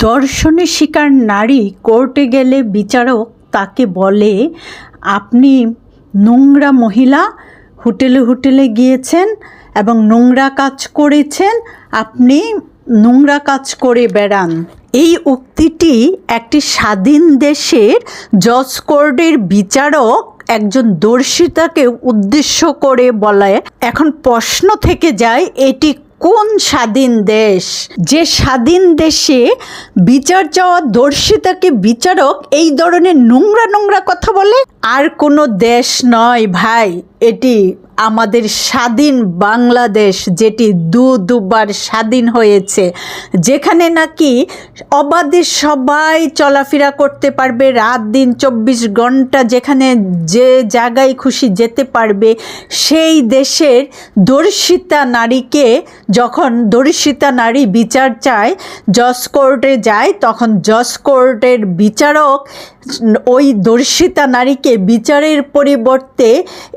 ধর্ষণের শিকার নারী কোর্টে গেলে বিচারক তাকে বলে, আপনি নোংরা মহিলা, হোটেলে হোটেলে গিয়েছেন এবং নোংরা কাজ করেছেন, আপনি নোংরা কাজ করে বেড়ান। এই উক্তিটি একটি স্বাধীন দেশের জজ কোর্টের বিচারক একজন দর্শিতাকে উদ্দেশ্য করে বলে। এখন প্রশ্ন থেকে যায়, এটি কোন স্বাধীন দেশ? যে স্বাধীন দেশে বিচার চাওয়া দর্শিতাকে বিচারক এই ধরনের নোংরা নোংরা কথা বলে? আর কোনো দেশ নয় ভাই, এটি আমাদের স্বাধীন বাংলাদেশ যেটি দু দুবার স্বাধীন হয়েছে, যেখানে নাকি অবাধে সবাই চলাফেরা করতে পারবে, রাত দিন চব্বিশ ঘণ্টা যেখানে যে জায়গায় খুশি যেতে পারবে, সেই দেশের দর্শিতা নারীকে যখন দর্শিতা নারী বিচার চায় জজ কোর্টে যায়, তখন জজ কোর্টের বিচারক ওই দর্শিতা নারীকে বিচারের পরিবর্তে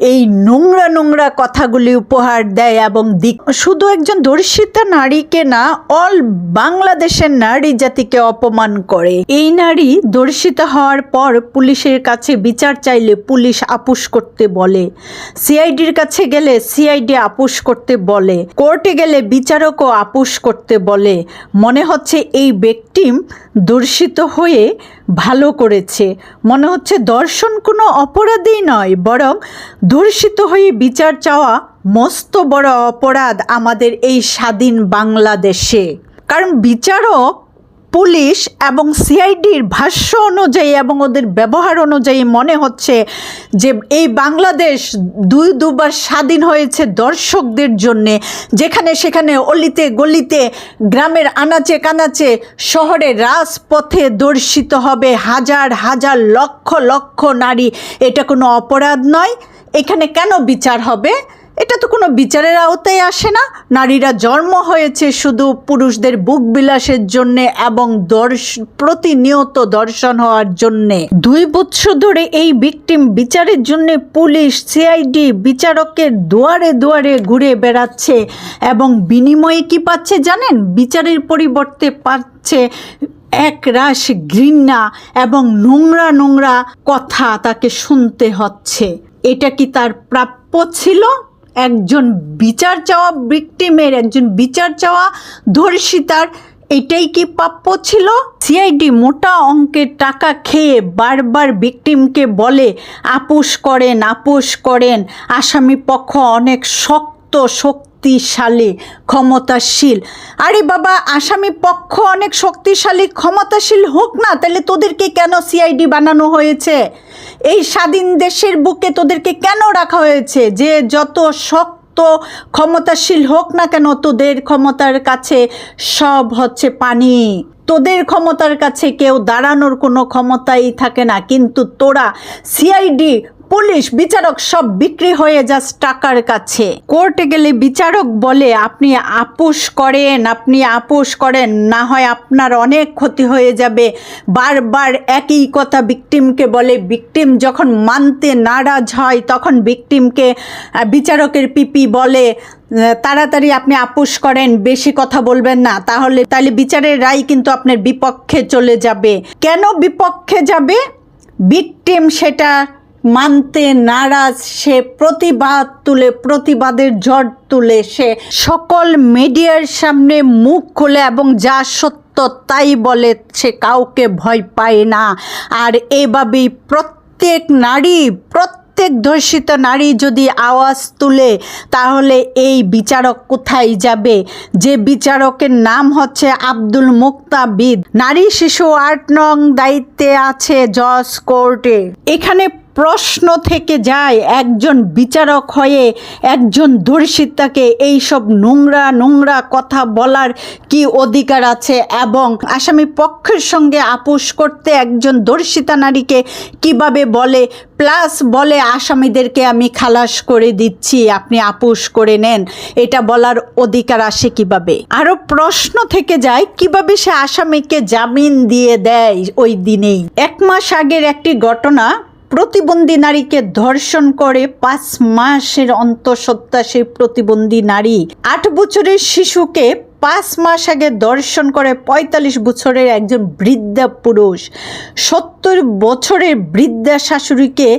এই নোংরা নোংরা কথাগুলি উপহার দেয় এবং দিক শুধু একজন দর্শিতা নারীকে না অল বাংলাদেশের নারী জাতিকে অপমান করে। এই নারী দর্শিতা হওয়ার পর পুলিশের কাছে বিচার চাইলে পুলিশ আপুস করতে বলে। সিআইডির কাছে গেলে সিআইডি আপুস করতে বলে। কোর্টে গেলে বিচারকও আপুস করতে বলে। মনে হচ্ছে এই ব্যক্তিম দর্শিত হয়ে ভালো করেছে। মনে হচ্ছে দর্শন কোনো অপরাধই নয়, বরং দর্শিত হয়ে বিচার চাওয়া মস্ত বড় অপরাধ আমাদের এই স্বাধীন বাংলাদেশে। কারণ বিচারক পুলিশ এবং সিআইডির ভাষ্য অনুযায়ী এবং ওদের ব্যবহার অনুযায়ী মনে হচ্ছে যে এই বাংলাদেশ দুই দুবার স্বাধীন হয়েছে দর্শকদের জন্যে। যেখানে সেখানে অলিতে গলিতে গ্রামের আনাচে কানাচে শহরের রাজপথে দর্শিত হবে হাজার হাজার লক্ষ লক্ষ নারী। এটা কোনো অপরাধ নয়। এখানে কেন বিচার হবে? এটা তো কোনো বিচারের আওতায় আসে না। নারীরা জন্ম হয়েছে শুধু পুরুষদের বুক বিলাসের জন্যে এবং দর্শ, প্রতিনিয়ত দর্শন হওয়ার জন্যে। দুই বছর ধরে এই ভিকটিম বিচারের জন্য পুলিশ সিআইডি বিচারকের দুয়ারে দুয়ারে ঘুরে বেড়াচ্ছে এবং বিনিময়ে কি পাচ্ছে জানেন? বিচারের পরিবর্তে পাচ্ছে এক রাশ ঘৃণা এবং নোংরা নোংরা কথা তাকে শুনতে হচ্ছে। এটা কি তার প্রাপ্য ছিল? একজন বিচার চাওয়া ভিক্টিমের একজন বিচার চাওয়া ধর্ষিতার এটাই কি প্রাপ্য ছিল? সিআইডি মোটা অঙ্কের টাকা খেয়ে বারবার ভিকটিমকে বলে আপোষ করেন আপোষ করেন। আসামি পক্ষ অনেক শক্ত, শক্তিশালী, ক্ষমতাশীল। আরে বাবা, আসামি পক্ষ অনেক শক্তিশালী, ক্ষমতাশীল হোক না, তাহলে তোদেরকে কেন সিআইডি বানানো হয়েছে? এই স্বাধীন দেশের বুকে তোদেরকে কেন রাখা হয়েছে? যে যত শক্ত, ক্ষমতাশীল হোক না কেন, তোদের ক্ষমতার কাছে সব হচ্ছে পানি। তোদের ক্ষমতার কাছে কেউ দাঁড়ানোর কোনো ক্ষমতাই থাকে না। কিন্তু তোরা সিআইডি পুলিশ, বিচারক সব বিক্রি হয়ে যাস টাকার কাছে। কোর্টে গেলে বিচারক বলে, আপনি আপোষ করেন, আপনি আপোষ করেন, না হয় আপনার অনেক ক্ষতি হয়ে যাবে। বারবার একই কথা ভিকটিমকে বলে। ভিকটিম যখন মানতে নারাজ হয়, তখন ভিকটিমকে বিচারকের পিপি বলে তাড়াতাড়ি আপনি আপোষ করেন, বেশি কথা বলবেন না। তাহলে তাহলে বিচারের রায় কিন্তু আপনার বিপক্ষে চলে যাবে। কেন বিপক্ষে যাবে? ভিকটিম সেটা মানতে নারাজ, সে প্রতিবাদ তুলে, প্রতিবাদের ঝড় তুলে, সে সকল মিডিয়ার সামনে মুখ খুলে এবং যা সত্য তাই বলে, সে কাউকে ভয় পায় না। আর এভাবেই প্রত্যেক নারী, প্রত্যেক ধর্ষিত নারী যদি আওয়াজ তুলে, তাহলে এই বিচারক কোথায় যাবে? যে বিচারকের নাম হচ্ছে আব্দুল মুক্তাবিদ। নারী শিশু আট নং দায়িত্বে আছে জজ কোর্টে। এখানে প্রশ্ন থেকে যায়, একজন বিচারক হয়ে একজন ধর্ষিতাকে এইসব নোংরা নোংরা কথা বলার কি অধিকার আছে এবং আসামি পক্ষের সঙ্গে আপোষ করতে একজন ধর্ষিতা নারীকে কীভাবে বলে? প্লাস বলে, আসামিদেরকে আমি খালাস করে দিচ্ছি, আপনি আপোষ করে নেন। এটা বলার অধিকার আসে কীভাবে? আরও প্রশ্ন থেকে যায়, কীভাবে সে আসামিকে জামিন দিয়ে দেয় ওই দিনেই? এক মাস আগের একটি ঘটনা প্রতিবন্ধী নারীকে ধর্ষণ করে পাঁচ মাসের অন্তঃসত্ত্বা সেই প্রতিবন্ধী নারী। আট বছরের শিশুকে পাঁচ মাস আগে দর্শন করে পঁয়তাল্লিশ বছরের একজন বৃদ্ধা পুরুষ। সত্তর বছরের বৃদ্ধা শাশুড়িকে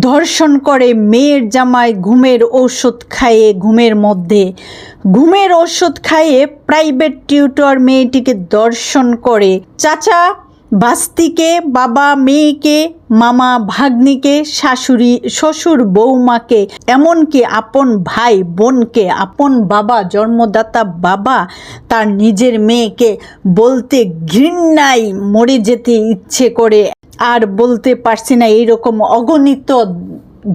ধর্ষণ করে মেয়ের জামায় ঘুমের ঔষধ খাইয়ে ঘুমের মধ্যে। ঘুমের ওষুধ খাইয়ে প্রাইভেট টিউটর মেয়েটিকে দর্শন করে। চাচা বাস্তিকে, বাবা মেয়েকে, মামা ভাগ্নিকে, শাশুড়ি, শ্বশুর বৌমাকে, এমনকি আপন ভাই বোনকে, আপন বাবা, জন্মদাতা বাবা, তার নিজের মেয়েকে বলতে ঘৃণায় মরে যেতে ইচ্ছে করে। আর বলতে পারছি না, এইরকম অগণিত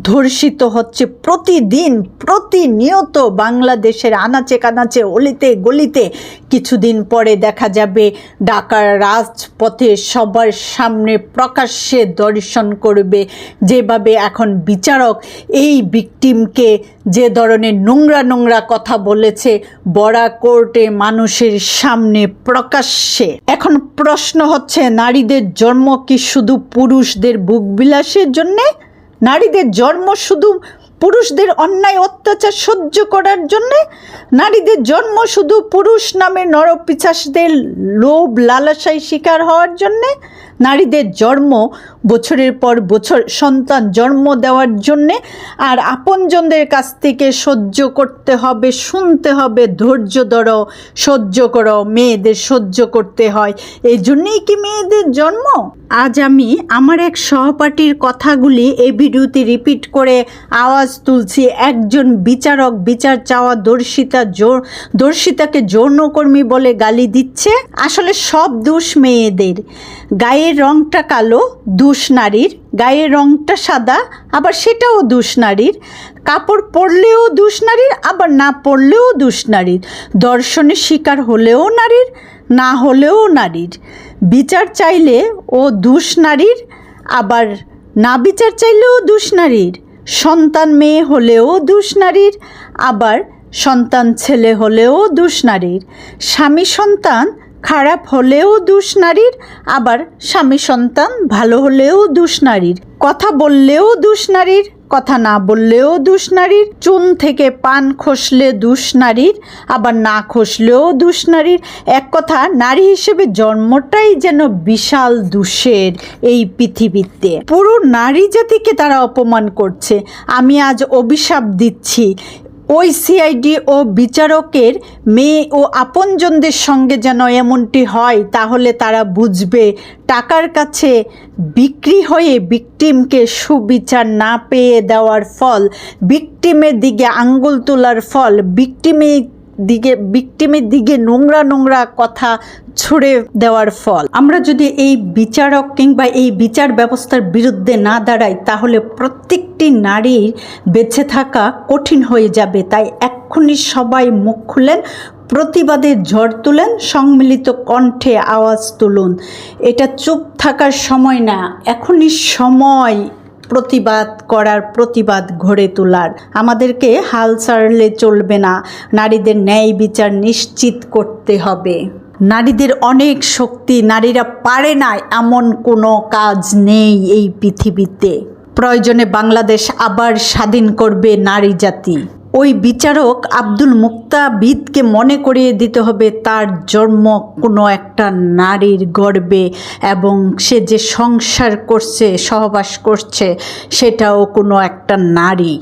ধর্ষিত হচ্ছে প্রতিদিন, প্রতিনিয়ত বাংলাদেশের আনাচে কানাচে, অলিতে গলিতে। কিছুদিন পরে দেখা যাবে ঢাকার রাজপথে সবার সামনে প্রকাশ্যে দর্শন করবে। যেভাবে এখন বিচারক এই ভিকটিমকে যে ধরনের নোংরা নোংরা কথা বলেছে, বড়া কোর্টে মানুষের সামনে প্রকাশ্যে। এখন প্রশ্ন হচ্ছে, নারীদের জন্ম কি শুধু পুরুষদের বুক বিলাসের জন্যে? নারীদের জন্ম শুধু পুরুষদের অন্যায় অত্যাচার সহ্য করার জন্যে, নারীদের জন্ম শুধু পুরুষ নামে নরপিচাসদের লোভ লালাশায় শিকার হওয়ার জন্যে নারীদের জন্ম, বছরের পর বছর সন্তান জন্ম দেওয়ার জন্যে আর আপনজনদের কাছ থেকে সহ্য করতে হবে, শুনতে হবে, ধৈর্য ধরো, সহ্য করো, মেয়েদের সহ্য করতে হয়। এই জন্যেই কি মেয়েদের জন্ম? আজ আমি আমার এক সহপাঠীর কথাগুলি এই ভিডিওতে রিপিট করে আওয়াজ তুলছি। একজন বিচারক, বিচার চাওয়া দর্শিতা জোর দর্শিতাকে যৌনকর্মী বলে গালি দিচ্ছে। আসলে সব দোষ মেয়েদের। গায়ের রংটা কালো দুষ নারীর। গায়ের রংটা সাদা, আবার সেটাও দুষ নারীর। কাপড় পরলেও দুষ নারীর, আবার না পরলেও দুষ নারীর। দর্শনের শিকার হলেও নারীর, না হলেও নারীর। বিচার চাইলে ও দুষ নারীর, আবার না বিচার চাইলেও দুষ নারীর। সন্তান মেয়ে হলেও দুষ নারীর, আবার সন্তান ছেলে হলেও দুষ নারীর। স্বামী সন্তান খারাপ হলেও দুষ নারীর, আবার স্বামী সন্তান ভালো হলেও দুষ নারীর। কথা বললেও দুষ নারীর, কথা না বললেও দুষ নারীর। চুন থেকে পান খসলে দুষ নারীর, আবার না খসলেও দুষ নারীর। এক কথা, নারী হিসেবে জন্মটাই যেন বিশাল দুষের এই পৃথিবীতে। পুরো নারী জাতিকে তারা অপমান করছে। আমি আজ অভিশাপ দিচ্ছি। ওই সিআইডি ও বিচারকের মেয়ে ও আপনজনদের সঙ্গে যেন এমনটি হয়, তাহলে তারা বুঝবে। টাকার কাছে বিক্রি হয়ে বিক্টিমকে সুবিচার না পেয়ে দেওয়ার ফল বিক্টিমের দিকে আঙ্গুল তোলার ফল বিকটিমের দিকে বিকটিমের দিকে নোংরা নোংরা কথা ছুড়ে দেওয়ার ফল। আমরা যদি এই বিচারক কিংবা এই বিচার ব্যবস্থার বিরুদ্ধে না দাঁড়াই, তাহলে প্রত্যেকটি নারীর বেঁচে থাকা কঠিন হয়ে যাবে। তাই এক্ষুনি সবাই মুখ খুলেন প্রতিবাদের ঝড় তুলেন, সম্মিলিত কণ্ঠে আওয়াজ তুলুন। এটা চুপ থাকার সময় না, এখনই সময়। প্রতিবাদ করার প্রতিবাদ গড়ে তোলার। আমাদেরকে হাল ছাড়লে চলবে না। নারীদের ন্যায় বিচার নিশ্চিত করতে হবে। নারীদের অনেক শক্তি নারীরা পারে না, এমন কোনো কাজ নেই এই পৃথিবীতে। প্রয়োজনে বাংলাদেশ আবার স্বাধীন করবে নারী জাতি। ওই বিচারক আব্দুল মুক্তাবিদকে মনে করিয়ে দিতে হবে তার জন্ম কোনো একটা নারীর গর্বে এবং সে যে সংসার করছে, সহবাস করছে, সেটাও কোনো একটা নারী।